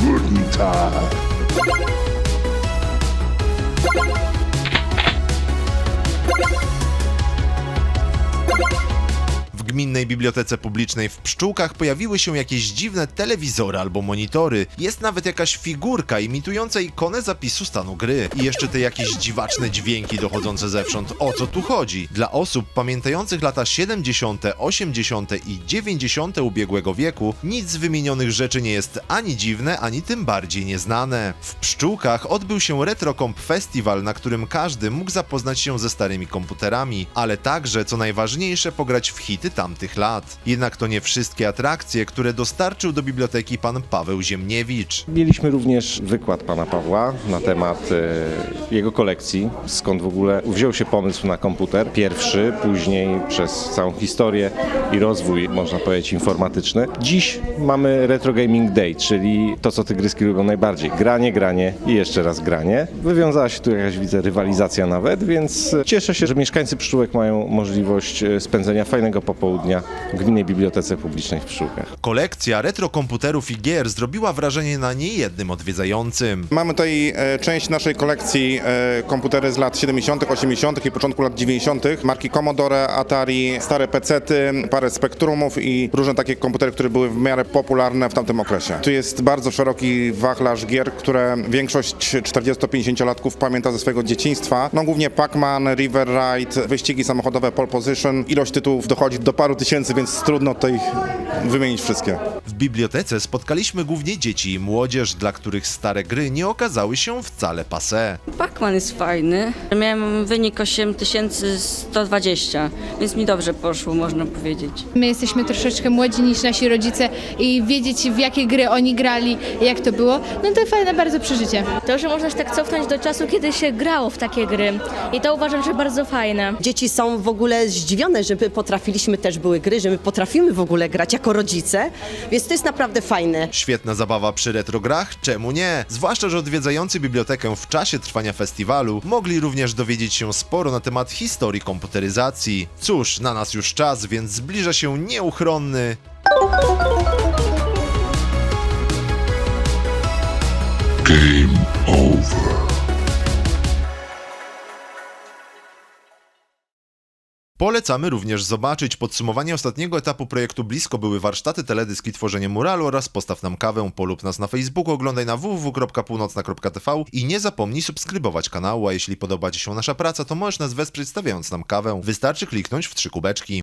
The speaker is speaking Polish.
Guten Tag. Gminnej bibliotece publicznej w Pszczółkach pojawiły się jakieś dziwne telewizory albo monitory. Jest nawet jakaś figurka imitująca ikonę zapisu stanu gry. I jeszcze te jakieś dziwaczne dźwięki dochodzące zewsząd. O co tu chodzi? Dla osób pamiętających lata 70., 80. i 90. ubiegłego wieku, nic z wymienionych rzeczy nie jest ani dziwne, ani tym bardziej nieznane. W Pszczółkach odbył się RetroComp Festival, na którym każdy mógł zapoznać się ze starymi komputerami, ale także, co najważniejsze, pograć w hity tamtych lat. Jednak to nie wszystkie atrakcje, które dostarczył do biblioteki pan Paweł Ziemniewicz. Mieliśmy również wykład pana Pawła na temat e, jego kolekcji, skąd w ogóle wziął się pomysł na komputer. Pierwszy, później przez całą historię i rozwój, można powiedzieć, informatyczny. Dziś mamy Retro Gaming Day, czyli to, co tygryski lubią najbardziej. Granie, granie i jeszcze raz granie. Wywiązała się tu jakaś, widzę, rywalizacja nawet, więc cieszę się, że mieszkańcy Pszczółek mają możliwość e, spędzenia fajnego popołudnia w Gminnej Bibliotece Publicznej w Pszczółkach. Kolekcja retrokomputerów i gier zrobiła wrażenie na niejednym odwiedzającym. Mamy tutaj e, część naszej kolekcji e, komputery z lat 70., 80. i początku lat 90. Marki Commodore, Atari, stare PC-ty, parę Spectrumów i różne takie komputery, które były w miarę popularne w tamtym okresie. Tu jest bardzo szeroki wachlarz gier, które większość 40-50-latków pamięta ze swojego dzieciństwa. No głównie Pac-Man, River Ride, wyścigi samochodowe Pole Position. Ilość tytułów dochodzi do paru tysięcy, więc trudno tutaj wymienić wszystkie. W bibliotece spotkaliśmy głównie dzieci i młodzież, dla których stare gry nie okazały się wcale passé. Pac-Man jest fajny. Miałem wynik 8120, więc mi dobrze poszło, można powiedzieć. My jesteśmy troszeczkę młodzi niż nasi rodzice i wiedzieć w jakie gry oni grali, jak to było, no to fajne bardzo przeżycie. To, że można się tak cofnąć do czasu, kiedy się grało w takie gry. I to uważam, że bardzo fajne. Dzieci są w ogóle zdziwione, że my potrafiliśmy też były gry, że my potrafimy w ogóle grać jako rodzice, więc to jest naprawdę fajne. Świetna zabawa przy retrograch? Czemu nie? Zwłaszcza, że odwiedzający bibliotekę w czasie trwania festiwalu mogli również dowiedzieć się sporo na temat historii komputeryzacji. Cóż, na nas już czas, więc zbliża się nieuchronny Polecamy również zobaczyć podsumowanie ostatniego etapu projektu Blisko były warsztaty, teledyski, tworzenie muralu oraz postaw nam kawę, polub nas na Facebooku, oglądaj na www.północna.tv i nie zapomnij subskrybować kanału, a jeśli podoba Ci się nasza praca, to możesz nas wesprzeć stawiając nam kawę. Wystarczy kliknąć w trzy kubeczki.